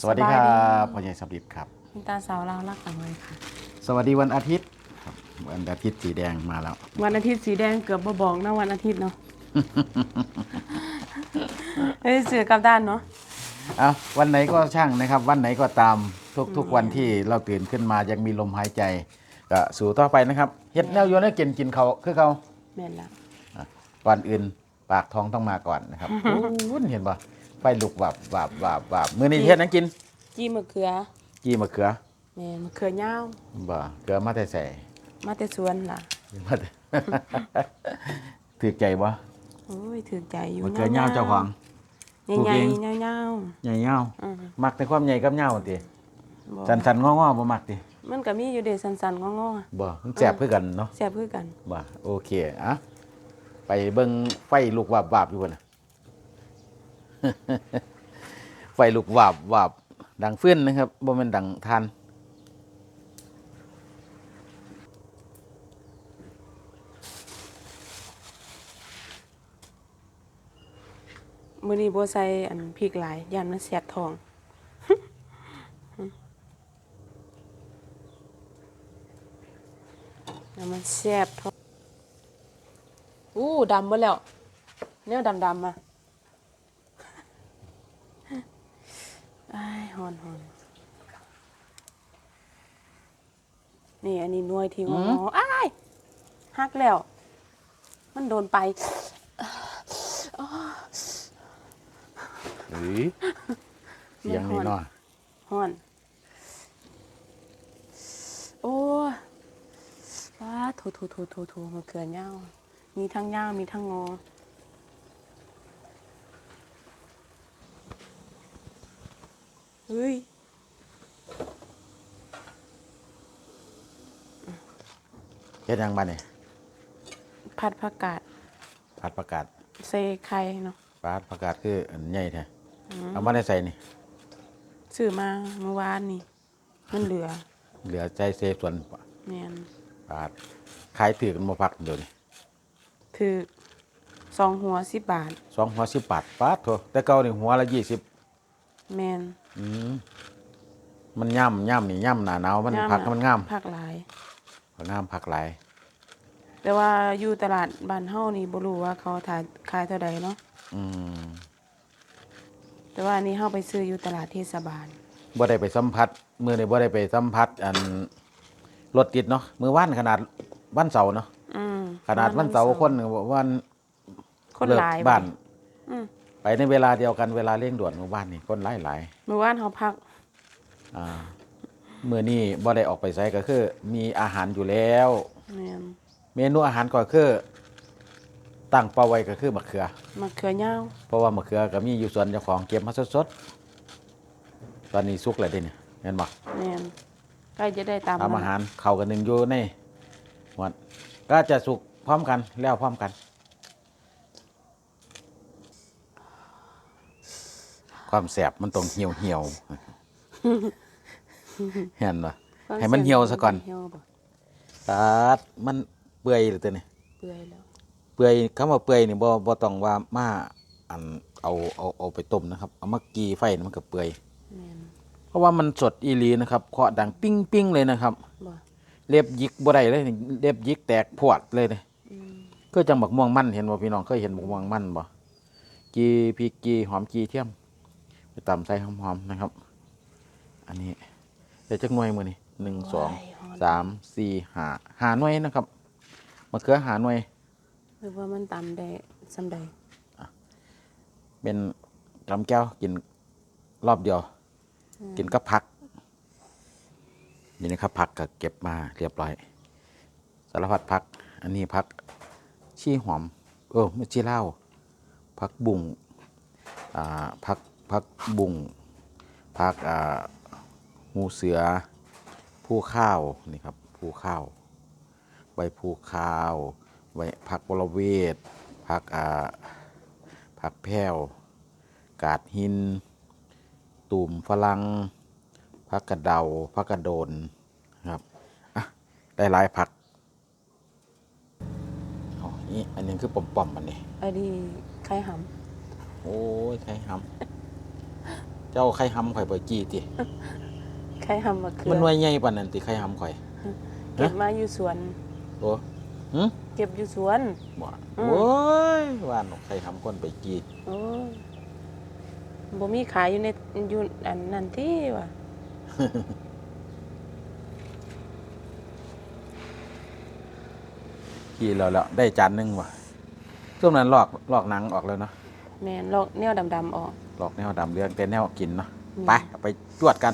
สวัสดีครัสบายดีบพ่อใหญ่สำริดครับมิตาสาวเรารักกันเลยค่ะ สวัสดีวันอาทิตย์ครับวันอาทิตย์สีแดงมาแล้ว วันอาทิตย์สีแดงเกือบบ่บอกนะวันอาทิตย์เนาะเฮ้ยเสือกับด้านเนาะเอาวันไหนก็ช่างนะครับ วันไหนก็ตามทุกทุกวันที่เราตื่นขึ้นมายังมีลมหายใจก็สู่ต่อไปนะครับเฮ็ดแนวโยนให้กินกินเขาคือเขาแม่นละอะก่อนอื่นปากท้องต้องมาก่อนนะครับโอ้ยเห็นปะ ไฟลุกวับวับวับวับมื้อนี้เฮ็ดหยังกินจี้มะเขือกี้มะเขือแม่นมะเขือยาวบ่เกลือมาแต่ใส่มาแต่สวนล่ะมาแต่ ถือใจบ่โอ้ยถือใจอยู่มะเขือยาวเจ้าของ ปลูกใหญ่เองๆยาวใหญ่เงาๆอือมักแต่ความใหญ่กับเงาติบ่สันสันๆงอๆบ่มักติมันก็มีอยู่เด้สันๆงอบ่มันแซ่บคือกันเนาะๆแซ่บคือกัน บ่โอเคอะไปเบิ่งไฟลุกวาบวาบอยู่บ่น่ะ ไฟลุกวาบวาบดังฟื้นนะครับบ่แม่นดังทานมื้อนี้บ่ใส่อันพริกหลายย่านมันแสบท้องแล้วมันแซ่บท้องอู้ดำหมดแล้ว เนี่ยดำๆมาอ้าย หอนหอนนี่อันนี้หน่วยที่งอๆอ้ายหักแล้ว มันโดนไปเฮ้ยเสียงนี่เนาะฮ้อน โอ้ยว้าโถโถโถโถโถมะเขือเน่าวมีทั้งเน่าวมีทั้งงอ เฮ้ยเฮ็ดหยังบัดนี่ผัดผักกาดผัดประกาศใส่ไข่เนาะผัดประกาศคืออันใหญ่แท้เอามาได้ใส่นี่ ซื้อมาเมื่อวานนี่มันเหลือเหลือใจเซฟส่วนแม่นปาดขายถือกันบ่พักเดี๋ยวนี้ถือสองหัวสิบบาท สองหัวสิบบาทปาดโถแต่เก่านี่หัวละยี่สิบ แมนอืมมันย่ำย่ำนี่ย่ำหนาหนาวมันย่ามผักน่ะมันงามผักหลายผักงามผักหลาย แต่ว่าอยู่ตลาดบ้านเฮานี่บ่รู้ว่าเขาถ่ายขายเท่าใดเนาะอืมแต่ว่าอันนี้เฮาไปซื้ออยู่ตลาดเทศบาลบ่ได้ไปสัมผัสมื้อนี้บ่ได้ไปสัมผัสอันรถติดเนาะมื้อวันขนาดวันเสาร์เนาะอืมขนาดวันเสาร์คนวันคนเลิกหลายบ้านอืม ไปในเวลาเดียวกันเวลาเร่งด่วนหมู่บ้านนี่คนหลายหลายเมื่อวานเฮาพักๆอ่ามื้อนี้บ่ได้ออกไปไสก็คือ มีอาหารอยู่แล้ว แม่นเมนูอาหารก็คือตั้งเป้าไว้ก็คือมะเขือ มะเขือยาวเพราะว่ามะเขือก็มีอยู่ส่วนเจ้าของเก็บมาสดๆตอนนี้สุกแล้วเดิเนี่ยเห็นบ่ แม่นใกล้จะได้ตามทำอาหารเข้ากันหนึ่งอยู่ในหมวดก็จะสุกพร้อมกันแล้วพร้อมกัน ความแสบมันต้องเหี่ยวเหี่ยวๆเห็นบ่ให้มันเหี่ยวซะก่อนเหี่ยวบ่ตัดมันเปื่อยเลยตัวนี้เปื่อยแล้วเปื่อยคำว่าเปื่อยนี่บ่บ่ต้องว่ามาอันเอาเอาเอาไปต้มนะครับ เอามากีไฟนี่มันก็เปื่อยแม่นเพราะว่ามันสดอีหลีนะครับเคาะดังปิ้งปิ้งเลยนะครับบ่เล็บยิกบ่ได้เลยนี่เล็บยิกแตกพวดเลยเลยอืมก็จังบักม่วงมันเห็นบ่พี่น้องเคยเห็นบักม่วงมันบ่กีพริกกีหอมกีเทียม ไปตำใส่หอมๆนะครับ อันนี้เดี๋ยวจักหน่วยมื้อนี้หนึ่งสองโยฮ้อนสามสี่ห้าห้าหน่วยนะครับมะเขือหาหน่วยหรือว่ามันตำได้ซำใดเป็นลำแก้วกินรอบเดียว กินกับผัก นี่นะครับผักก็เก็บมาเรียบร้อย สารพัดผัก อันนี้ผักชี้หอม เออไม่ชี้เหล้าผักบุ้งอ่าผัก ผักบุ้งผักอ่าหูเสือผู้ข้าวนี่ครับผู้ข้าวใบผู้ข้าวใบผักบรเวทผักอ่าผักแพ้วกาดหินตูมฝรั่งผักกระเดาผักกระโดนครับอะได้หลายผักอ๋อนี่อันนี้คือปอมๆมันนี่อันนี้ไข่หำ โอ้ยใครทำ เจ้าไข่หำข่อยไปจี้ติใครทำมะเขืมันหน่อวยใหญ่ปานนั้นติไข่หำข่อย เก็บมาอยู่สวน โอ้หึเก็บอยู่สวน บ่อืม โอ้ยว่านไข่หำคนไปจี้โอ้ยบ่มีขายอยู่ในอยู่อันนั้นที่ว่ะขี้แล้วแล้วได้จานหนึงว่ะช่วงนั้นลอกลอกหนังออกแล้วเนาะแม่นลอกแนวดำๆออก ลอกแนวดำเรื่องแต่แนวกินเนาะอืมไปเอาไปจวดกัน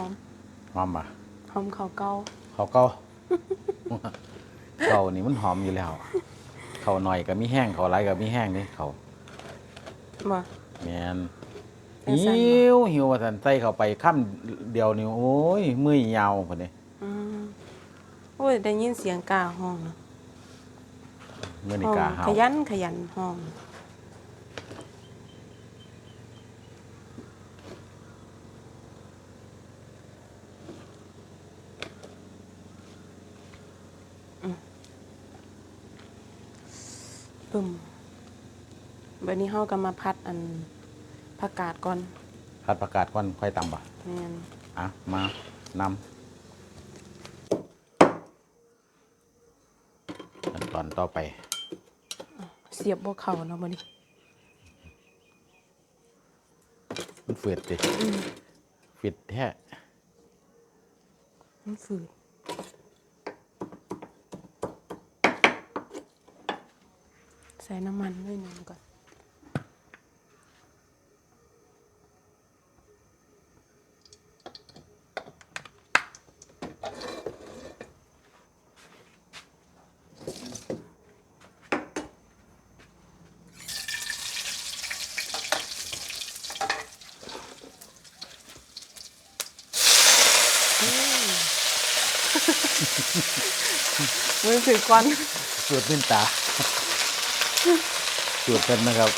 อมหอมป่ะหอมข้าวเก่าเขาเก่าเขานี่มันหอมอยู่แล้ว เขาหน่อยก็มีแห้งเขาหลายก็มีแห้งนี่เขาบ่แมนเป็นสันบ่หิวหิวว่าสันใส่เข้าไปค่ำเดียวนี่โอ้ยมือยาวคนนี้อืมโอ้ยได้ยินเสียงกาห้องเนาะมือห้นี่องกาหาขวยันขยันห้อง ปึ้มวันนี้เฮาก็มาพัดอันผักกาดก่อนพัดประกาศก่อนค่อยตำป่ะแม่นอะ มานำขั้นตอนต่อไป เสียบบ่เข้าเนาะบัดนี้มันเฟืดดิฟิดแท้มันฝืด ส่น้ำมันด้วยหนึงก่อนมือถือก่อนสูตรมินตา สูตรเป็นนะครับ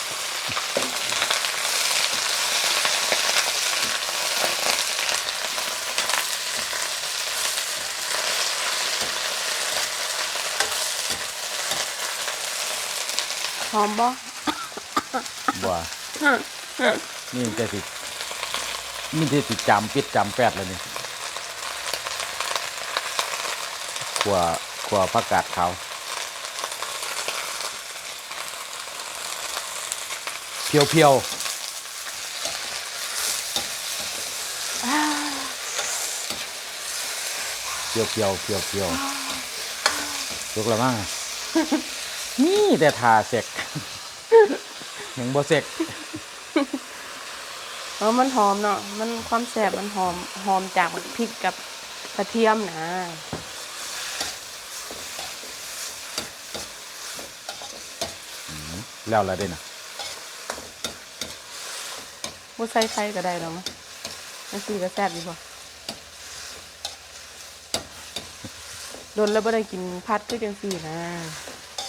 หอมบ่บัวนี่มันจะสินี่จะสิจำปิดจำแปดแล้วนี่ขัวขัวผักกาดขาว เพียวเพียวเพียวเพียวเพียวเพียวลุกแล้วมั้งนี่แต่ทาเสกยังบ่เสกเออมันหอมเนาะ มันความแสบมันหอม หอมจากพริกกับกระเทียมนะแล้วละเด้นะ บ่ใส่ไข่ก็ได้หรอกมั้งมันสีก็แซ่บดีบ่โดนแล้วบ่ได้กินพัดคือจังซี่นะ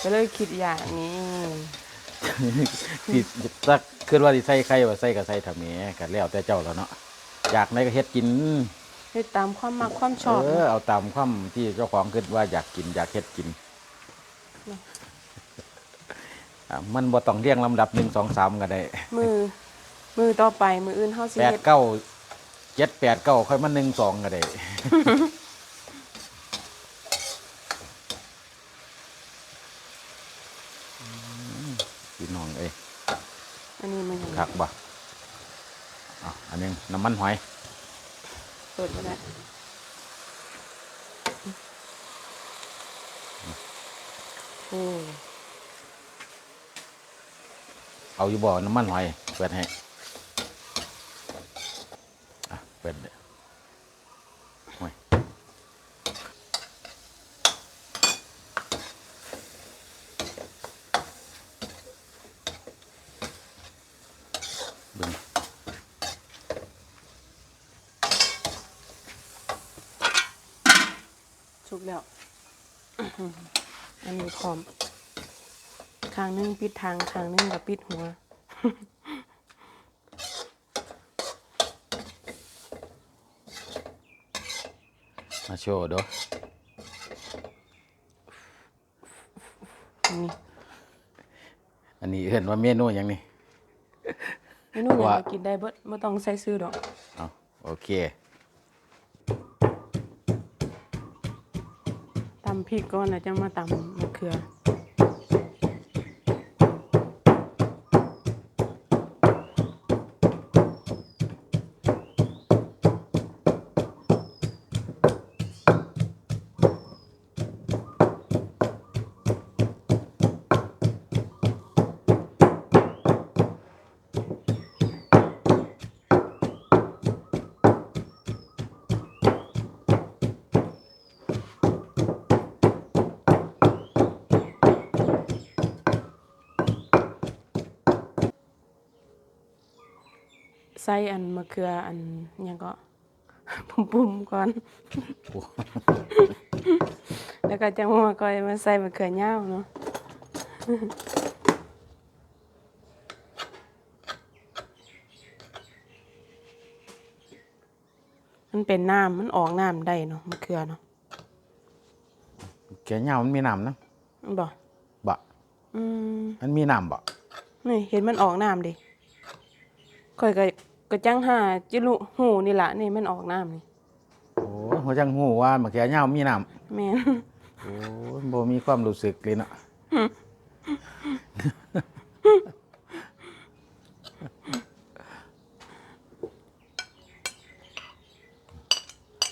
ก็เลยคิดอย่างนี้ที่สักคือว่าสิใส่ไข่ว่าใส่ก็ใส่ถ้าแหม่ก็แล้วแต่เจ้าแล้วเนาะอยากไหนก็เฮ็ดกินเฮ็ดตามความมักความชอบเออเนาะเอาตามความที่เจ้าของคิดว่าอยากกินอยากเฮ็ดกินอะมันบ่ต้องเรียงลำดับหนึ่งสองสามก็ได้มือ มือต่อไปมืออื่นเฮาสิแปดเฮ็ดเก้าเจ็ดแปดเก้าค่อยมาหนึ่งสองก็ได้อืมพี่น้องเอ้ยอันนี้มันยังคักบ่อะอันหนึงน้ำมันหอย เปิดบ่ได้โอ้เอาอยู่บ่น้ำมันหอย เปิดให้อะเปิดเด้อหอยเบิ่ง สุกแล้ว อันนี้พร้อมข้างหนึงปิดทางข้างหนึงกับปิดหัวมาโชว์ดูนี่อันนี้เห็นว่าเมนูหยังนี่เมนูเนี่ยว่าก็กินได้เบิดไม่ต้องใส่ซื้อดอกเอาโอเคำพริกก่อนแล้วจะมาตำมะเขือ ใส่อันมะเขืออันหยังก็ ปุ่มๆก่อน แล้วก็จะมาก่อยมาใส่มะเขือยาวเนาะมันเป็นน้ำมันออกน้ำได้เนาะมะเขือเนาะแกเหงามันมีน้ำนะมันบอกบะอืมมันมีน้ำบะนี่เห็นมันออกน้ำดิค่อยก็ ก็จังหาจิลุหูนี่ล่ะนี่มันออกน้ำนี่โอ้ยหัวจังหูว่ามันแกเหงามีน้แม่นำโอ้ยบ่มีความรู้สึกเลยเนาะ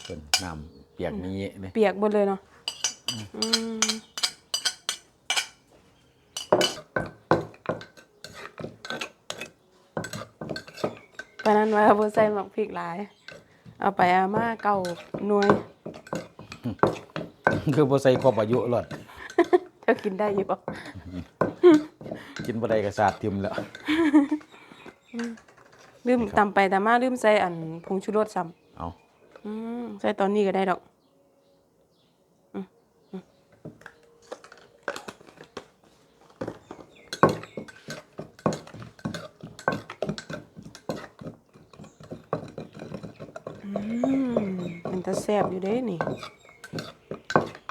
เป็นน้ำเปียกนี้เลยเปียกหมดเลยเนาะอืมปานนั้น ว่าบ่ใส่หมักพริกหลาย เอาไปเอามาเก่าหน่วย คือบ่ใส่ครบอายุหลอดเจ้ากินได้อยู่บ่กินบ่ได้ก็สาดทิมแล้วลืมตำไปตำมาลืมใส่อันผงชูรสซ้ำเอา อืมใส่ตอนนี้ก็ได้ดอกอืมอืมอืม มันจะแซ่บอยู่เด้นี่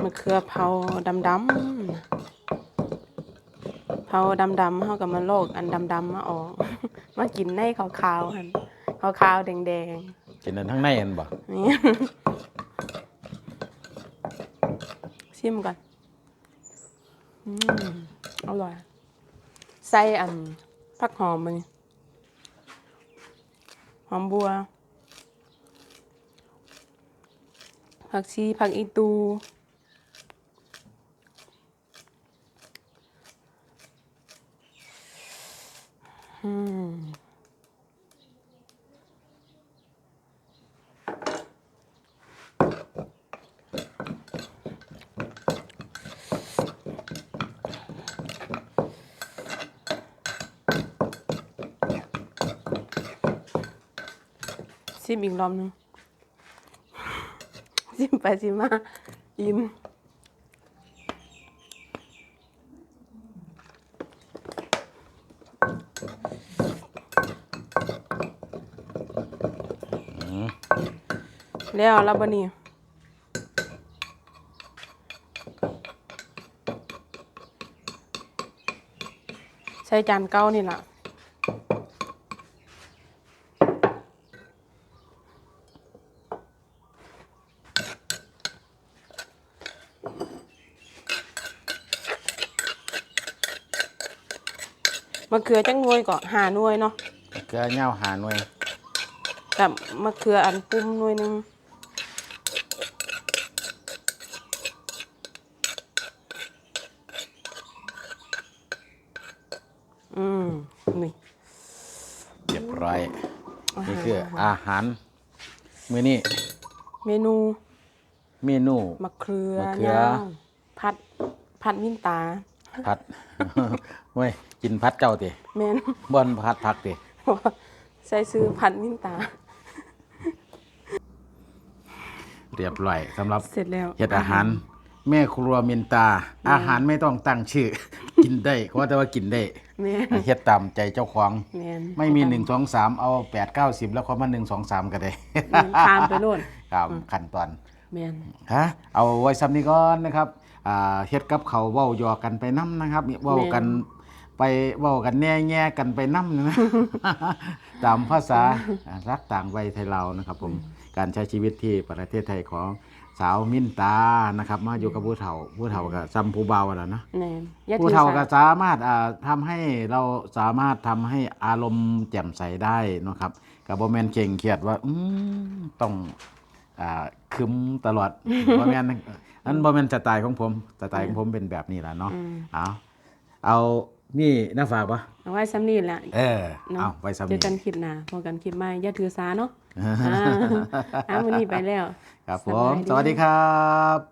มะเขือเผาดำๆเผาดำๆเฮากับมาโลกอันดำๆมาออก มากินในขาวๆหั่นขาวๆแดงๆกินอันทั้งในอันบ่นี่ชิมก่อนอืมอร่อยใส่อันผักหอมมันหอมบัว ผักชีผักอีตูอืมซิมอีกรอบหนึง ไปซิมมาอิ่มแล้วแล้วบะนี่ใส่จานเก้านี่ล่ะมะ ขือจังหน่วยก็หาหน่วยเนาะเกลือเหงาหาหน่วยกับมะเขืออันปุ่มหน่วยหนึงอืมนี่ เรียบร้อย นี่คืออาหาร มื้อนี้เมนูเมนูมะเขือมะเขือยาวผัดผัดมินตา ผัด เว้ยกินผัดเจ้าติแม่นบ่อนผัดผักติใส่ซื้อผัดมินตา เรียบร้อยสำหรับเสร็จแล้วเฮ็ดอาหาร แม่ครัวมินตา อาหารไม่ต้องตั้งชื่อ กินได้เพราะแต่ว่ากินได้แม่นเฮ็ดตามใจเจ้าของ แม่นไม่มีหนึ่งสองสามเอาแปดเก้าสิบแล้วเขามาหนึ่งสองสามก็ได้แม่นข้ามไปโน่นครับขั้นตอน แม่นฮะเอาไว้ซ้ำนี้ก่อนนะครับอ่าเฮ็ดกับเขาวเว้าหยอกกันไปน้ำนะครับเว้ากัน ไปเว้ากันแน่แง่กันไปน้ำนะ ตามภาษาอ่ารักต่างวัยไทยเรานะครับ ผมการใช้ชีวิตที่ประเทศไทยของสาวมินตานะครับ มาอยู่กับผู้เฒ่าผู้เฒ่ากับซ้ำผู้เบาแล้วนะแม่นอย่าผู้ถือเฒ่าสาก็สามารถอ่าทำให้เราสามารถทำให้อารมณ์แจ่มใสได้เนาะครับกับบ่แม่นเก่งเครียดว่าอืมต้องอ่าคึมตลอดบ่แม่นนั้นบ่แม่นสไตล์ของผมสไตล์ของผมเป็นแบบนี้ล่ะเนาะเอาเอา นี่น่าฝากปะเอาไว้ซ้ำนี่แหละเออเนาะเอาไว้สำเจอนี้กันคลิปหน้าพบกันคลิปใหม่อย่าถือสาเนาะอ่าอ่ามื้อนี้ไปแล้ว ครับผสบายมดีสวัสดีครับ